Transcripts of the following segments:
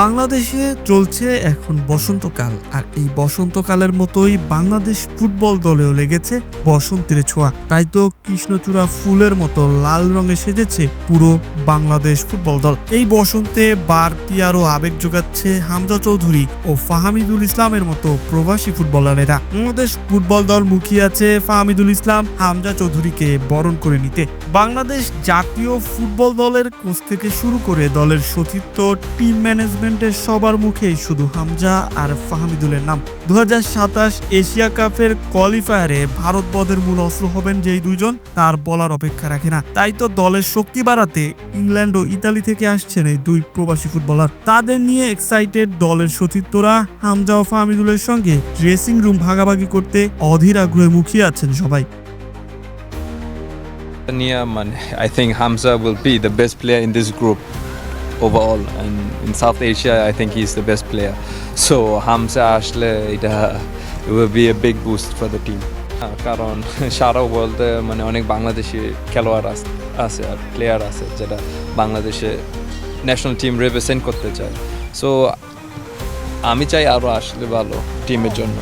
বাংলাদেশে চলছে এখন বসন্তকাল, আর এই বসন্তকালের মতোই বাংলাদেশ ফুটবল দলেও লেগেছে বসন্তের ছোঁয়া। তাই তো কৃষ্ণচূড়া ফুলের মতো লাল রঙে সেজেছে পুরো বাংলাদেশ ফুটবল দল। এই বসন্তে বাড়তি আরও আবেগ যোগাচ্ছে হামজা চৌধুরী ও ফাহামিদুল ইসলামের মতো প্রবাসী ফুটবলারেরা। বাংলাদেশ ফুটবল দল মুখিয়ে আছে ফাহামিদুল ইসলাম, হামজা চৌধুরীকে বরণ করে নিতে। বাংলাদেশ জাতীয় ফুটবল দলের কোচ থেকে শুরু করে দলের সতীর্থ, টিম ম্যানেজমেন্টের সবার মুখেই শুধু হামজা আর ফাহামিদুলের নাম। দু এশিয়া কাপের কোয়ালিফায়ারে ভারত বদের মূল অস্ত্র হবেন যেই দুইজন তার বলার অপেক্ষা রাখে না। তাই তো দলের শক্তি বাড়াতে ইংল্যান্ড ও ইতালি থেকে আসছেন এই দুই প্রবাসী ফুটবলার। তাদের নিয়ে এক্সাইটেড দলের সতীর্থরা হামজা ও ফাহামিদুলের সঙ্গে ড্রেসিং রুম ভাগাভাগি করতে অধীর আগ্রহে মুখিয়ে আছেন সবাই। Nia Man, I think Hamza will be the best player in this group overall. And in South Asia, I think he's the best player. So Hamza আসলে এটা it will be a big boost for the team. আহ, কারণ সারা ওয়ার্ল্ডে মানে অনেক বাংলাদেশি খেলোয়াড় আছে আর player আছে যেটা বাংলাদেশে ন্যাশনাল টিম রিপ্রেজেন্ট করতে চায় সো আমি চাই আরও আসলে ভালো টিমের জন্য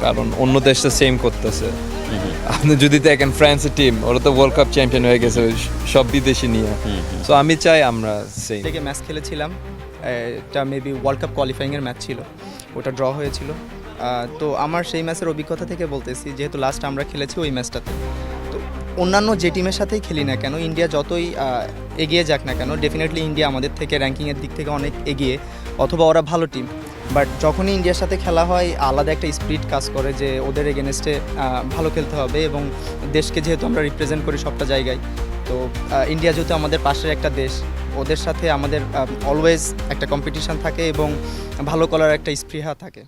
কারণ অন্য দেশটা সেম করতেছে আপনি যদি দেখেন ফ্রান্সের টিম ওরা তো ওয়ার্ল্ড কাপ চ্যাম্পিয়ন হয়ে গেছে সব বিদেশি নিয়ে। সো আমি চাই আমরা সেই। থেকে ম্যাচ খেলেছিলাম। এটা মেবি ওয়ার্ল্ড কাপ কোয়ালিফাইংয়ের ম্যাচ ছিল। ওটা ড্র হয়েছিল। তো আমার সেই ম্যাচের অভিজ্ঞতা থেকে বলতেছি যেহেতু লাস্ট আমরা খেলেছি ওই ম্যাচটাতে তো অন্যান্য যে টিমের সাথেই খেলি না কেন ইন্ডিয়া যতই এগিয়ে যাক না কেন ডেফিনেটলি ইন্ডিয়া আমাদের থেকে র্যাঙ্কিংয়ের দিক থেকে অনেক এগিয়ে অথবা ওরা ভালো টিম বাট যখনই ইন্ডিয়ার সাথে খেলা হয়, আলাদা একটা স্পিরিট কাজ করে যে ওদের এগেনস্টে ভালো খেলতে হবে এবং দেশকে যেহেতু আমরা রিপ্রেজেন্ট করি সবটা জায়গায়, তো ইন্ডিয়া যেহেতু আমাদের পাশের একটা দেশ, ওদের সাথে আমাদের অলওয়েজ একটা কম্পিটিশান থাকে এবং ভালো করার একটা স্পৃহা থাকে।